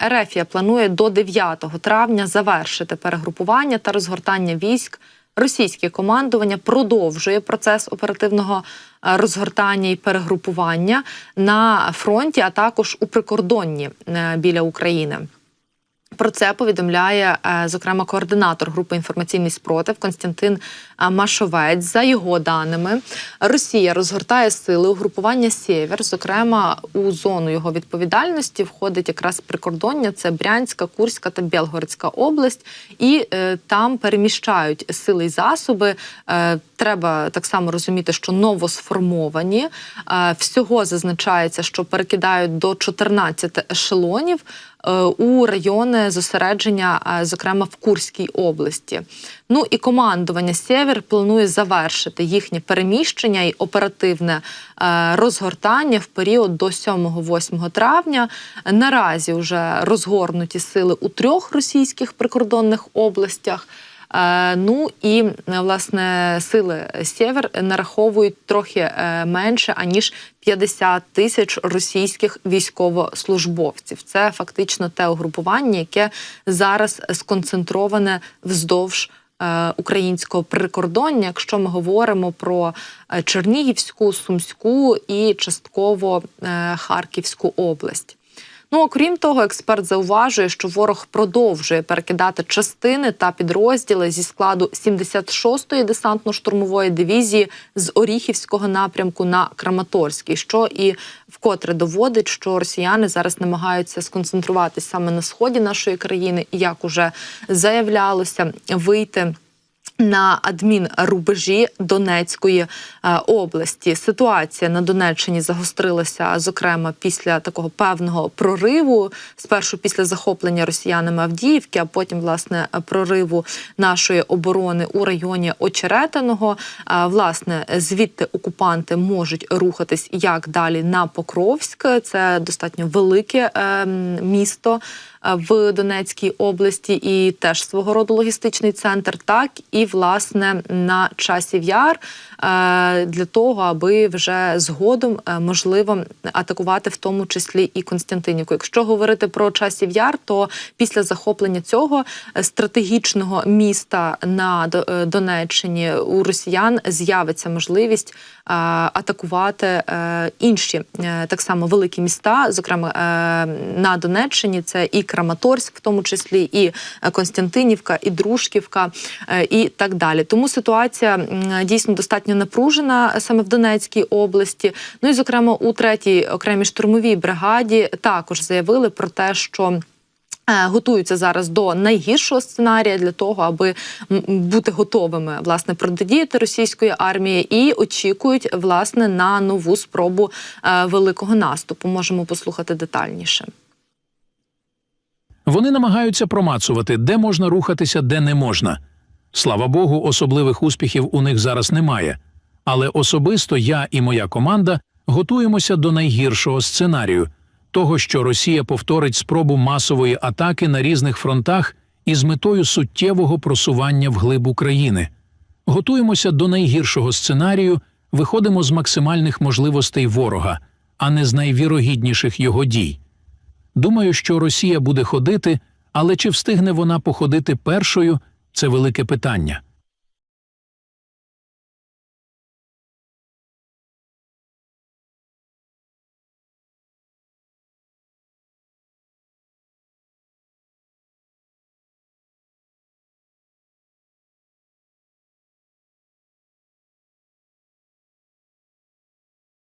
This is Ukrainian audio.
Ерефія планує до 9 травня завершити перегрупування та розгортання військ. Російське командування продовжує процес оперативного е, розгортання і перегрупування на фронті, а також у прикордонні е, біля України. Про це повідомляє е, зокрема координатор групи інформаційний спротив Константин е, Машовець. За його даними, Росія розгортає сили угрупування Сєвєр. Зокрема, у зону його відповідальності входить якраз прикордоння. Це Брянська, Курська та Білгородська область, і е, там переміщають сили й засоби. Е, треба так само розуміти, що новосформовані. Е, всього зазначається, що перекидають до 14 ешелонів у райони зосередження, е, зокрема в Курській області. Ну і командування Сєвєр планує завершити їхнє переміщення і оперативне е, розгортання в період до 7-8 травня. Наразі вже розгорнуті сили у трьох російських прикордонних областях. Е, Ну і е, власне сили Сєвер нараховують трохи е, менше аніж 50 тисяч російських військовослужбовців. Це фактично те угрупування, яке зараз сконцентроване вздовж. Українського прикордоння, якщо ми говоримо про Чернігівську, Сумську і частково Харківську область. Ну окрім того, експерт зауважує, що ворог продовжує перекидати частини та підрозділи зі складу 76-ї десантно-штурмової дивізії з Оріхівського напрямку на Краматорський, що і вкотре доводить, що росіяни зараз намагаються сконцентруватись саме на сході нашої країни, і як уже заявлялося, вийти. На адмінрубежі Донецької е, області ситуація на Донеччині загострилася, зокрема після такого певного прориву. Спершу після захоплення росіянами Авдіївки, а потім власне прориву нашої оборони у районі Очеретиного. Е, Власне, звідти окупанти можуть рухатись як далі на Покровськ. Це достатньо велике е, місто е, в Донецькій області і теж свого роду логістичний центр, так і власне на часів яр е, для того, аби вже згодом е, можливо атакувати в тому числі і Константинівку. Якщо говорити про часів яр, то після захоплення цього е, стратегічного міста на Донеччині у росіян з'явиться можливість атакувати інші так само великі міста, зокрема на Донеччині. Це і Краматорськ, в тому числі, і Константинівка, і Дружківка, і так далі. Тому ситуація дійсно достатньо напружена саме в Донецькій області. Ну і зокрема у третій окремій штурмовій бригаді також заявили про те, що. е, Готуються зараз до найгіршого сценарія для того, аби бути готовими власне протидіяти російської армії, і очікують власне на нову спробу е, великого наступу. Можемо послухати детальніше. Вони намагаються промацувати, де можна рухатися, де не можна. Слава Богу, особливих успіхів у них зараз немає. Але особисто я і моя команда готуємося до найгіршого сценарію того, що Росія повторить спробу масової атаки на різних фронтах із метою суттєвого просування вглиб України. Готуємося до найгіршого сценарію, виходимо з максимальних можливостей ворога, а не з найвірогідніших його дій. Думаю, що Росія буде ходити, але чи встигне вона походити першою це велике питання.